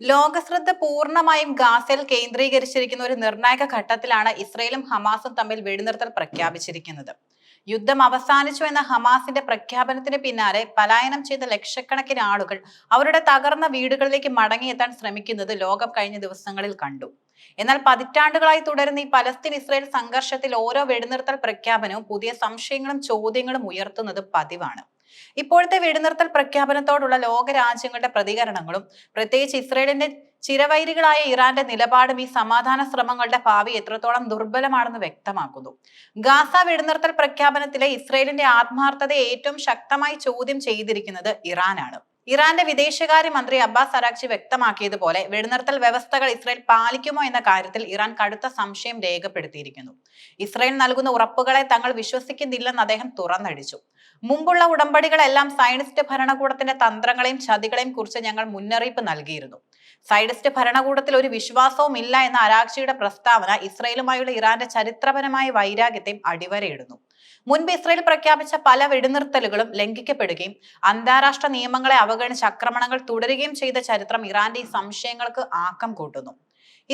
ലോകശ്രദ്ധ പൂർണമായും ഗാസയിൽ കേന്ദ്രീകരിച്ചിരിക്കുന്ന ഒരു നിർണായക ഘട്ടത്തിലാണ് ഇസ്രയേലും ഹമാസും തമ്മിൽ വെടിനിർത്തൽ പ്രഖ്യാപിച്ചിരിക്കുന്നത്. യുദ്ധം അവസാനിച്ചു എന്ന ഹമാസിന്റെ പ്രഖ്യാപനത്തിന് പിന്നാലെ പലായനം ചെയ്ത ലക്ഷക്കണക്കിന് ആളുകൾ അവരുടെ തകർന്ന വീടുകളിലേക്ക് മടങ്ങിയെത്താൻ ശ്രമിക്കുന്നത് ലോകം കഴിഞ്ഞ ദിവസങ്ങളിൽ കണ്ടു. എന്നാൽ പതിറ്റാണ്ടുകളായി തുടരുന്ന ഈ പലസ്തീൻ ഇസ്രയേൽ സംഘർഷത്തിൽ ഓരോ വെടിനിർത്തൽ പ്രഖ്യാപനവും പുതിയ സംശയങ്ങളും ചോദ്യങ്ങളും ഉയർത്തുന്നത് പതിവാണ്. ഇപ്പോഴത്തെ വെടിനിർത്തൽ പ്രഖ്യാപനത്തോടുള്ള ലോകരാജ്യങ്ങളുടെ പ്രതികരണങ്ങളും പ്രത്യേകിച്ച് ഇസ്രയേലിന്റെ ചിരവൈരികളായ ഇറാന്റെ നിലപാടും ഈ സമാധാന ശ്രമങ്ങളുടെ ഭാവി എത്രത്തോളം ദുർബലമാണെന്ന് വ്യക്തമാക്കുന്നു. ഗാസ വെടിനിർത്തൽ പ്രഖ്യാപനത്തിലെ ഇസ്രയേലിന്റെ ആത്മാർത്ഥതയെ ഏറ്റവും ശക്തമായി ചോദ്യം ചെയ്തിരിക്കുന്നത് ഇറാനാണ്. ഇറാന്റെ വിദേശകാര്യ മന്ത്രി അബ്ബാസ് അരാക്ചി വ്യക്തമാക്കിയതുപോലെ വെടിനിർത്തൽ വ്യവസ്ഥകൾ ഇസ്രായേൽ പാലിക്കുമോ എന്ന കാര്യത്തിൽ ഇറാൻ കടുത്ത സംശയം രേഖപ്പെടുത്തിയിരിക്കുന്നു. ഇസ്രായേൽ നൽകുന്ന ഉറപ്പുകളെ തങ്ങൾ വിശ്വസിക്കുന്നില്ലെന്ന് അദ്ദേഹം തുറന്നടിച്ചു. മുമ്പുള്ള ഉടമ്പടികളെല്ലാം സയനിസ്റ്റ് ഭരണകൂടത്തിന്റെ തന്ത്രങ്ങളെയും ചതികളെയും കുറിച്ച് ഞങ്ങൾ മുന്നറിയിപ്പ് നൽകിയിരുന്നു. സൈഡിസ്റ്റ് ഭരണകൂടത്തിൽ ഒരു വിശ്വാസവും ഇല്ല എന്ന അരാക്ഷിയുടെ പ്രസ്താവന ഇസ്രയേലുമായുള്ള ഇറാന്റെ ചരിത്രപരമായ വൈരാഗ്യത്തെയും അടിവരയിടുന്നു. മുൻപ് ഇസ്രയേൽ പ്രഖ്യാപിച്ച പല വെടിനിർത്തലുകളും ലംഘിക്കപ്പെടുകയും അന്താരാഷ്ട്ര നിയമങ്ങളെ അവഗണിച്ച് ആക്രമണങ്ങൾ തുടരുകയും ചെയ്ത ചരിത്രം ഇറാന്റെ ഈ സംശയങ്ങൾക്ക് ആക്കം കൂട്ടുന്നു.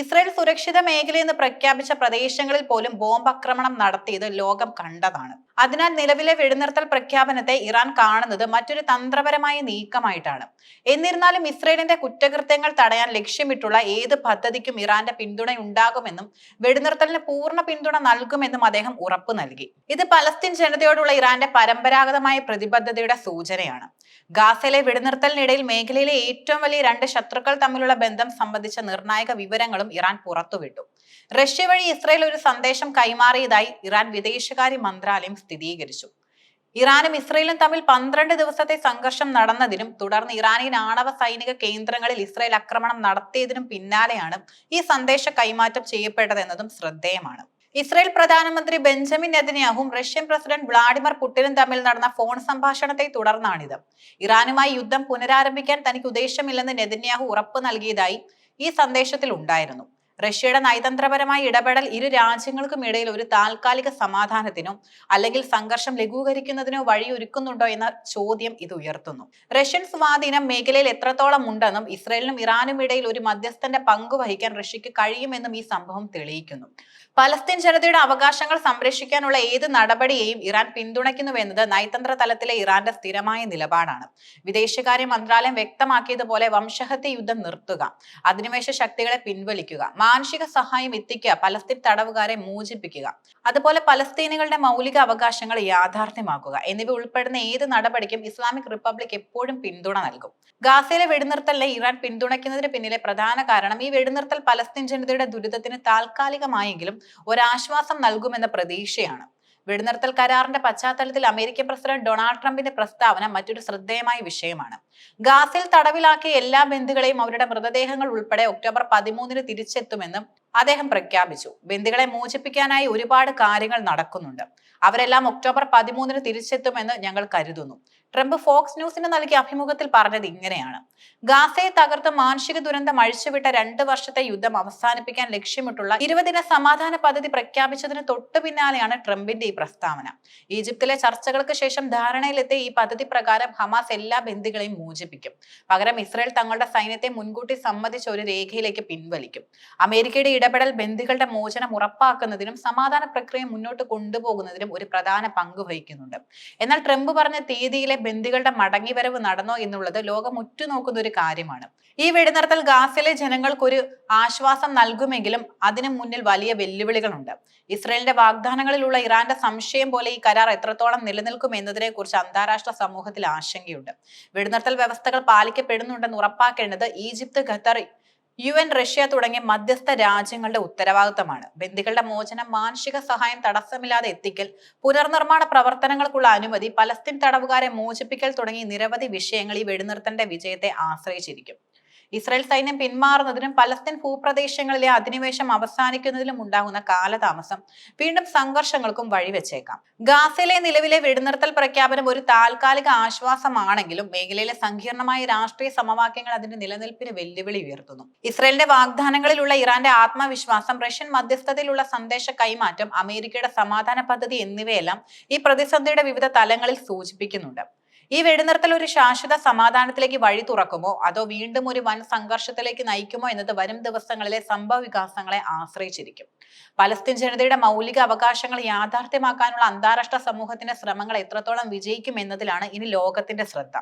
ഇസ്രയേൽ സുരക്ഷിത മേഖലയെന്ന് പ്രഖ്യാപിച്ച പ്രദേശങ്ങളിൽ പോലും ബോംബ് ആക്രമണം നടത്തിയത് ലോകം കണ്ടതാണ്. അതിനാൽ നിലവിലെ വെടിനിർത്തൽ പ്രഖ്യാപനത്തെ ഇറാൻ കാണുന്നത് മറ്റൊരു തന്ത്രപരമായ നീക്കമായിട്ടാണ്. എന്നിരുന്നാലും ഇസ്രയേലിന്റെ കുറ്റകൃത്യങ്ങൾ തടയാൻ ലക്ഷ്യമിട്ടുള്ള ഏത് പദ്ധതിക്കും ഇറാന്റെ പിന്തുണയുണ്ടാകുമെന്നും വെടിനിർത്തലിന് പൂർണ പിന്തുണ നൽകുമെന്നും അദ്ദേഹം ഉറപ്പു നൽകി. ഇത് പലസ്തീൻ ജനതയോടുള്ള ഇറാന്റെ പരമ്പരാഗതമായ പ്രതിബദ്ധതയുടെ സൂചനയാണ്. ഗാസയിലെ വെടിനിർത്തലിനിടയിൽ മേഖലയിലെ ഏറ്റവും വലിയ രണ്ട് ശത്രുക്കൾ തമ്മിലുള്ള ബന്ധം സംബന്ധിച്ച നിർണായക വിവരങ്ങളും ഇറാൻ പുറത്തുവിട്ടു. റഷ്യ വഴി ഇസ്രയേൽ ഒരു സന്ദേശം കൈമാറിയതായി ഇറാൻ വിദേശകാര്യ മന്ത്രാലയം സ്ഥിരീകരിച്ചു. ഇറാനും ഇസ്രയേലും തമ്മിൽ പന്ത്രണ്ട് ദിവസത്തെ സംഘർഷം നടന്നതിനും തുടർന്ന് ഇറാനിയൻ ആണവ സൈനിക കേന്ദ്രങ്ങളിൽ ഇസ്രയേൽ ആക്രമണം നടത്തിയതിനും പിന്നാലെയാണ് ഈ സന്ദേശ കൈമാറ്റം ചെയ്യപ്പെട്ടതെന്നതും ശ്രദ്ധേയമാണ്. ഇസ്രയേൽ പ്രധാനമന്ത്രി ബെഞ്ചമിൻ നെതന്യാഹും റഷ്യൻ പ്രസിഡന്റ് വ്ളാഡിമിർ പുടിനും തമ്മിൽ നടന്ന ഫോൺ സംഭാഷണത്തെ തുടർന്നാണിത്. ഇറാനുമായി യുദ്ധം പുനരാരംഭിക്കാൻ തനിക്ക് ഉദ്ദേശമില്ലെന്ന് നെതന്യാഹു ഉറപ്പ് നൽകിയതായി ഈ സന്ദേശത്തിൽ ഉണ്ടായിരുന്നു റഷ്യയുടെ നയതന്ത്രപരമായ ഇടപെടൽ ഇരു രാജ്യങ്ങൾക്കും ഇടയിൽ ഒരു താൽക്കാലിക സമാധാനത്തിനോ അല്ലെങ്കിൽ സംഘർഷം ലഘൂകരിക്കുന്നതിനോ വഴിയൊരുക്കുന്നുണ്ടോ എന്ന ചോദ്യം ഇത് ഉയർത്തുന്നു. റഷ്യൻ സ്വാധീനം മേഖലയിൽ എത്രത്തോളം ഉണ്ടെന്നും ഇസ്രയേലിനും ഇറാനും ഇടയിൽ ഒരു മധ്യസ്ഥന്റെ പങ്ക് വഹിക്കാൻ റഷ്യക്ക് കഴിയുമെന്നും ഈ സംഭവം തെളിയിക്കുന്നു. പലസ്തീൻ ജനതയുടെ അവകാശങ്ങൾ സംരക്ഷിക്കാനുള്ള ഏത് നടപടിയെയും ഇറാൻ പിന്തുണയ്ക്കുന്നുവെന്നത് നയതന്ത്ര തലത്തിലെ ഇറാന്റെ സ്ഥിരമായ നിലപാടാണ്. വിദേശകാര്യ മന്ത്രാലയം വ്യക്തമാക്കിയതുപോലെ വംശഹത്യ യുദ്ധം നിർത്തുക അധിനിവേശ ശക്തികളെ പിൻവലിക്കുക മാനുഷിക സഹായം എത്തിക്കുക പലസ്തീൻ തടവുകാരെ മോചിപ്പിക്കുക അതുപോലെ പലസ്തീനുകളുടെ മൗലിക അവകാശങ്ങൾ യാഥാർത്ഥ്യമാക്കുക എന്നിവ ഉൾപ്പെടുന്ന ഏത് നടപടിക്കും ഇസ്ലാമിക് റിപ്പബ്ലിക് എപ്പോഴും പിന്തുണ നൽകും. ഗാസയിലെ വെടിനിർത്തലിനെ ഇറാൻ പിന്തുണയ്ക്കുന്നതിന് പിന്നിലെ പ്രധാന കാരണം ഈ വെടിനിർത്തൽ പലസ്തീൻ ജനതയുടെ ദുരിതത്തിന് താൽക്കാലികമായെങ്കിലും ഒരാശ്വാസം നൽകുമെന്ന പ്രതീക്ഷയാണ്. വെടിനിർത്തൽ കരാറിന്റെ പശ്ചാത്തലത്തിൽ അമേരിക്കൻ പ്രസിഡന്റ് ഡൊണാൾഡ് ട്രംപിന്റെ പ്രസ്താവന മറ്റൊരു ശ്രദ്ധേയമായ വിഷയമാണ്. ഗാസിൽ തടവിലാക്കിയ എല്ലാ ബന്ധുക്കളെയും അവരുടെ മൃതദേഹങ്ങൾ ഉൾപ്പെടെ ഒക്ടോബർ പതിമൂന്നിന് തിരിച്ചെത്തുമെന്നും അദ്ദേഹം പ്രഖ്യാപിച്ചു. ബന്ധുക്കളെ മോചിപ്പിക്കാനായി ഒരുപാട് കാര്യങ്ങൾ നടക്കുന്നുണ്ട്. അവരെല്ലാം ഒക്ടോബർ പതിമൂന്നിന് തിരിച്ചെത്തുമെന്ന് ഞങ്ങൾ കരുതുന്നു. ട്രംപ് ഫോക്സ് ന്യൂസിന് നൽകിയ അഭിമുഖത്തിൽ പറഞ്ഞത് ഇങ്ങനെയാണ്. ഗാസയെ തകർത്ത് മാനുഷിക ദുരന്തം അഴിച്ചുവിട്ട രണ്ട് വർഷത്തെ യുദ്ധം അവസാനിപ്പിക്കാൻ ലക്ഷ്യമിട്ടുള്ള ഇരുപതിന സമാധാന പദ്ധതി പ്രഖ്യാപിച്ചതിന് തൊട്ടു പിന്നാലെയാണ് ട്രംപിന്റെ ഈ പ്രസ്താവന. ഈജിപ്തിലെ ചർച്ചകൾക്ക് ശേഷം ധാരണയിലെത്തിയ ഈ പദ്ധതി പ്രകാരം ഹമാസ് എല്ലാ ബന്ധികളെയും മോചിപ്പിക്കും. പകരം ഇസ്രായേൽ തങ്ങളുടെ സൈന്യത്തെ മുൻകൂട്ടി സമ്മതിച്ച ഒരു രേഖയിലേക്ക് പിൻവലിക്കും. അമേരിക്കയുടെ ഇടപെടൽ ബന്ധികളുടെ മോചനം ഉറപ്പാക്കുന്നതിനും സമാധാന പ്രക്രിയ മുന്നോട്ട് കൊണ്ടുപോകുന്നതിനും ഒരു പ്രധാന പങ്ക് വഹിക്കുന്നുണ്ട്. എന്നാൽ ട്രംപ് പറഞ്ഞ തീയതിയിലെ ബന്ദികളുടെ മടങ്ങിവരവ് നടന്നോ എന്നുള്ളത് ലോകം ഉറ്റുനോക്കുന്ന ഒരു കാര്യമാണ്. ഈ വെടിനിർത്തൽ ഗാസയിലെ ജനങ്ങൾക്കൊരു ആശ്വാസം നൽകുമെങ്കിലും അതിനു മുന്നിൽ വലിയ വെല്ലുവിളികളുണ്ട്. ഇസ്രയേലിന്റെ വാഗ്ദാനങ്ങളിലുള്ള ഇറാന്റെ സംശയം പോലെ ഈ കരാർ എത്രത്തോളം നിലനിൽക്കും എന്നതിനെ കുറിച്ച് അന്താരാഷ്ട്ര സമൂഹത്തിൽ ആശങ്കയുണ്ട്. വെടിനിർത്തൽ വ്യവസ്ഥകൾ പാലിക്കപ്പെടുന്നുണ്ടെന്ന് ഉറപ്പാക്കേണ്ടത് Egypt Qatar U N Russia തുടങ്ങിയ മധ്യസ്ഥ രാജ്യങ്ങളുടെ ഉത്തരവാദിത്തമാണ്. ബന്ദികളുടെ മോചനം മാനുഷിക സഹായം തടസ്സമില്ലാതെ എത്തിക്കൽ പുനർനിർമ്മാണ പ്രവർത്തനങ്ങൾക്കുള്ള അനുമതി പലസ്തീൻ തടവുകാരെ മോചിപ്പിക്കൽ തുടങ്ങി നിരവധി വിഷയങ്ങൾ ഈ വെടിനിർത്തലിന്റെ വിജയത്തെ ആശ്രയിച്ചിരിക്കും. ഇസ്രായേൽ സൈന്യം പിന്മാറുന്നതിനും പലസ്തീൻ ഭൂപ്രദേശങ്ങളിലെ അധിനിവേശം അവസാനിക്കുന്നതിലും ഉണ്ടാകുന്ന കാലതാമസം വീണ്ടും സംഘർഷങ്ങൾക്കും വഴിവെച്ചേക്കാം. ഗാസയിലെ നിലവിലെ വെടിനിർത്തൽ പ്രഖ്യാപനം ഒരു താൽക്കാലിക ആശ്വാസമാണെങ്കിലും മേഖലയിലെ സങ്കീർണമായ രാഷ്ട്രീയ സമവാക്യങ്ങൾ അതിന്റെ നിലനിൽപ്പിന് വെല്ലുവിളി ഉയർത്തുന്നു. ഇസ്രായേലിന്റെ വാഗ്ദാനങ്ങളിലുള്ള ഇറാന്റെ ആത്മവിശ്വാസം റഷ്യൻ മധ്യസ്ഥതയിലുള്ള സന്ദേശ കൈമാറ്റം അമേരിക്കയുടെ സമാധാന പദ്ധതി എന്നിവയെല്ലാം ഈ പ്രതിസന്ധിയുടെ വിവിധ തലങ്ങളിൽ സൂചിപ്പിക്കുന്നുണ്ട്. ഈ വെടിനിർത്തൽ ഒരു ശാശ്വത സമാധാനത്തിലേക്ക് വഴി തുറക്കുമോ? അതോ വീണ്ടും ഒരു വൻ സംഘർഷത്തിലേക്ക് നയിക്കുമോ എന്നത് വരും ദിവസങ്ങളിലെ സംഭവ വികാസങ്ങളെ ആശ്രയിച്ചിരിക്കും. പലസ്തീൻ ജനതയുടെ മൗലിക അവകാശങ്ങൾ യാഥാർത്ഥ്യമാക്കാനുള്ള അന്താരാഷ്ട്ര സമൂഹത്തിന്റെ ശ്രമങ്ങൾ എത്രത്തോളം വിജയിക്കും എന്നതിലാണ് ഇനി ലോകത്തിന്റെ ശ്രദ്ധ.